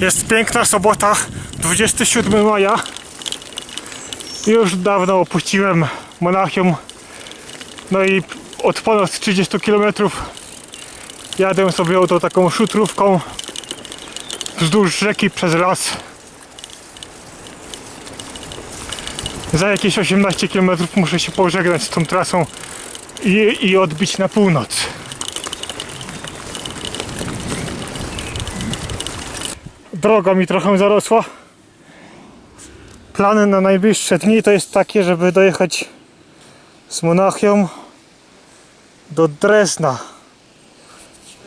Jest piękna sobota, 27 maja. Już dawno opuściłem Monachium. No i od ponad 30 km jadę sobie oto taką szutrówką wzdłuż rzeki przez las. Za jakieś 18 km muszę się pożegnać z tą trasą i, i odbić na północ. Droga mi trochę zarosła. Plany na najbliższe dni to jest takie, żeby dojechać z Monachium do Drezna.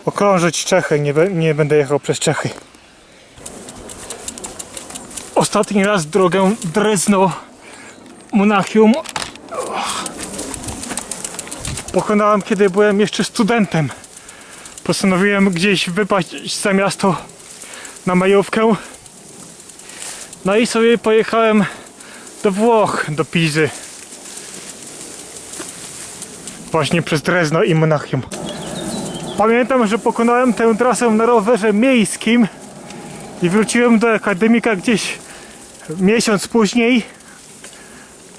Okrążyć Czechy, nie, nie będę jechał przez Czechy. Ostatni raz drogę Drezno Monachium pokonałem kiedy byłem jeszcze studentem. Postanowiłem gdzieś wypaść za miasto na majówkę. No i sobie pojechałem do Włoch, do Pizy. Właśnie przez Drezno i Monachium. Pamiętam, że pokonałem tę trasę na rowerze miejskim i wróciłem do akademika gdzieś miesiąc później.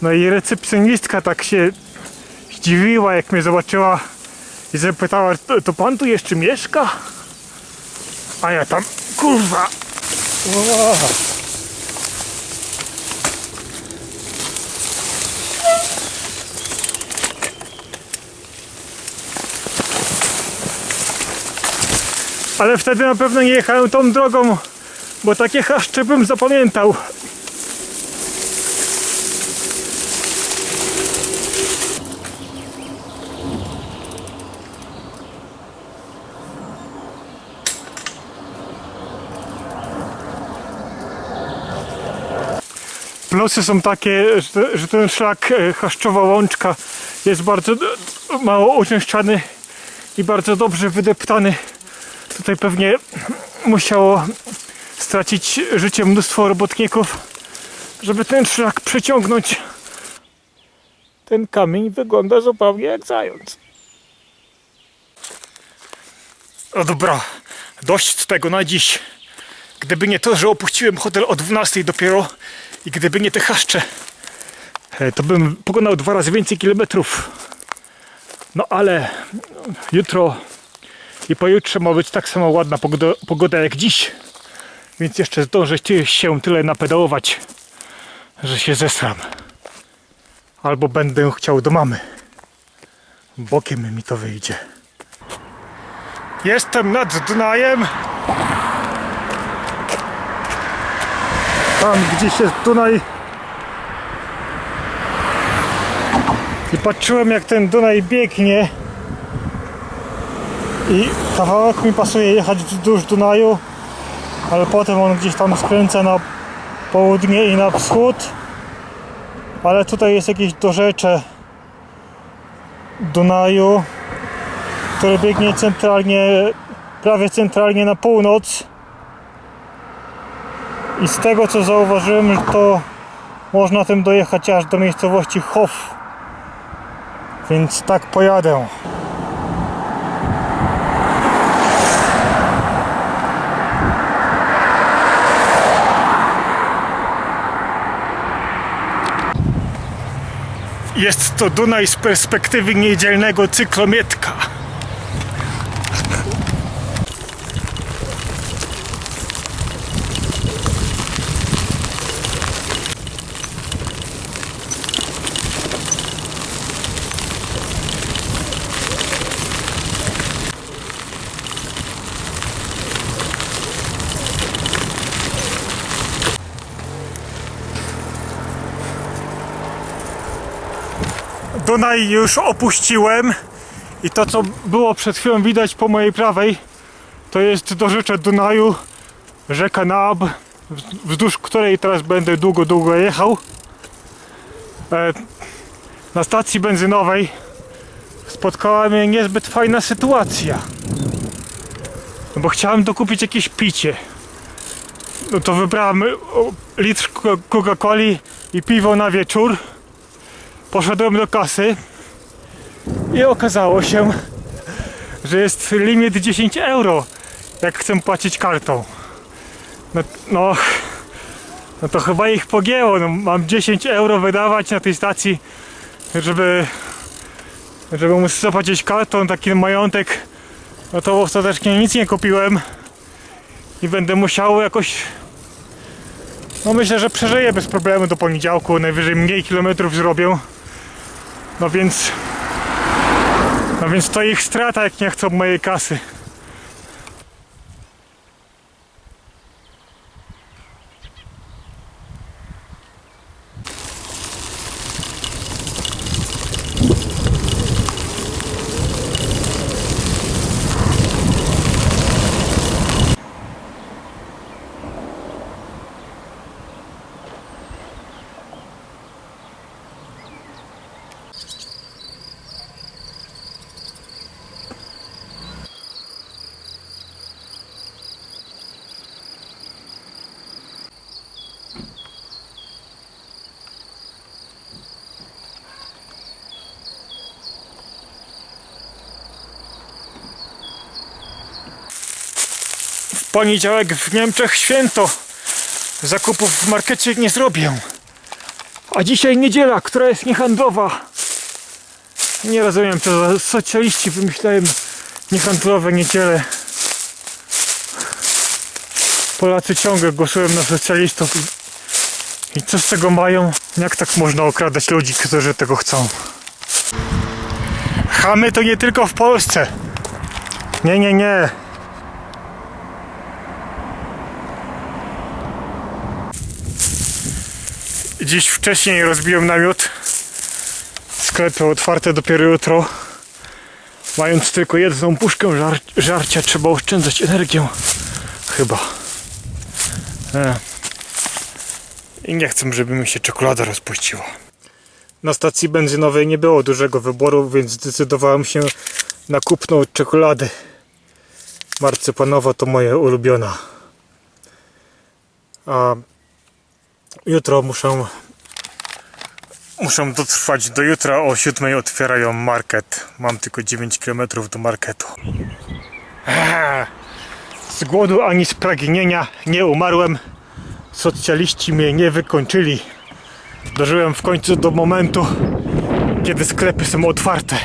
No i recepcjonistka tak się zdziwiła, jak mnie zobaczyła i zapytała, to, to pan tu jeszcze mieszka? A ja tam, kurwa. Ale wtedy na pewno nie jechałem tą drogą, bo takie chaszcze bym zapamiętał. Plusy są takie, że, ten szlak e, Chaszczowa Łączka jest bardzo d- mało uczęszczany i bardzo dobrze wydeptany. Tutaj pewnie musiało stracić życie mnóstwo robotników, żeby ten szlak przeciągnąć. Ten kamień wygląda zupełnie jak zając. No dobra, dość tego na dziś. Gdyby nie to, że opuściłem hotel o 12 dopiero i gdyby nie te chaszcze, e, to bym pokonał dwa razy więcej kilometrów. No ale jutro i pojutrze ma być tak samo ładna pogoda, pogoda jak dziś. Więc jeszcze zdążę się tyle napedałować, że się zesram. Albo będę chciał do mamy. Bokiem mi to wyjdzie. Jestem nad Dunajem. Tam gdzieś jest Dunaj. I patrzyłem jak ten Dunaj biegnie. I kawałek mi pasuje jechać wzdłuż Dunaju, ale potem on gdzieś tam skręca na południe i na wschód. Ale tutaj jest jakieś dorzecze Dunaju, które biegnie centralnie, prawie centralnie na północ. I z tego co zauważyłem, to można tym dojechać aż do miejscowości Hof. Więc tak pojadę. Jest to Dunaj z perspektywy niedzielnego cyklomietka. Dunaj już opuściłem i to co było przed chwilą widać po mojej prawej to jest dorzecze Dunaju, rzeka Nab, wzdłuż której teraz będę długo, długo jechał. E, Na stacji benzynowej spotkała mnie niezbyt fajna sytuacja. No bo chciałem dokupić jakieś picie. No to wybrałem o, litr Coca- Coca-Coli i piwo na wieczór. Poszedłem do kasy i okazało się, że jest limit 10 euro, jak chcę płacić kartą. No, no, no to chyba ich pogięło. No, mam 10 euro wydawać na tej stacji, żeby, żeby móc zapłacić kartą taki majątek. No to ostatecznie nic nie kupiłem i będę musiał jakoś. No myślę, że przeżyję bez problemu do poniedziałku. Najwyżej mniej kilometrów zrobię. No więc. No więc to ich strata, jak nie chcą mojej kasy. Poniedziałek w Niemczech święto. Zakupów w markecie nie zrobię. A dzisiaj niedziela, która jest niehandlowa. Nie rozumiem, za socjaliści wymyślają niehandlowe niedziele. Polacy ciągle głosują na socjalistów. I, I co z tego mają? Jak tak można okradać ludzi, którzy tego chcą? Chamy to nie tylko w Polsce. Nie, nie, nie. Dziś wcześniej rozbiłem namiot. Sklepy otwarte dopiero jutro. Mając tylko jedną puszkę żar żarcia, trzeba oszczędzać energię. Chyba. E. I nie chcę, żeby mi się czekolada rozpuściła. Na stacji benzynowej nie było dużego wyboru, więc zdecydowałem się na kupną czekolady. Marcypanowa to moja ulubiona. A Jutro muszę. Muszę dotrwać do jutra. O 7 otwierają market. Mam tylko 9 km do marketu. Eee, Z głodu ani z pragnienia nie umarłem. Socjaliści mnie nie wykończyli. Dożyłem w końcu do momentu, kiedy sklepy są otwarte.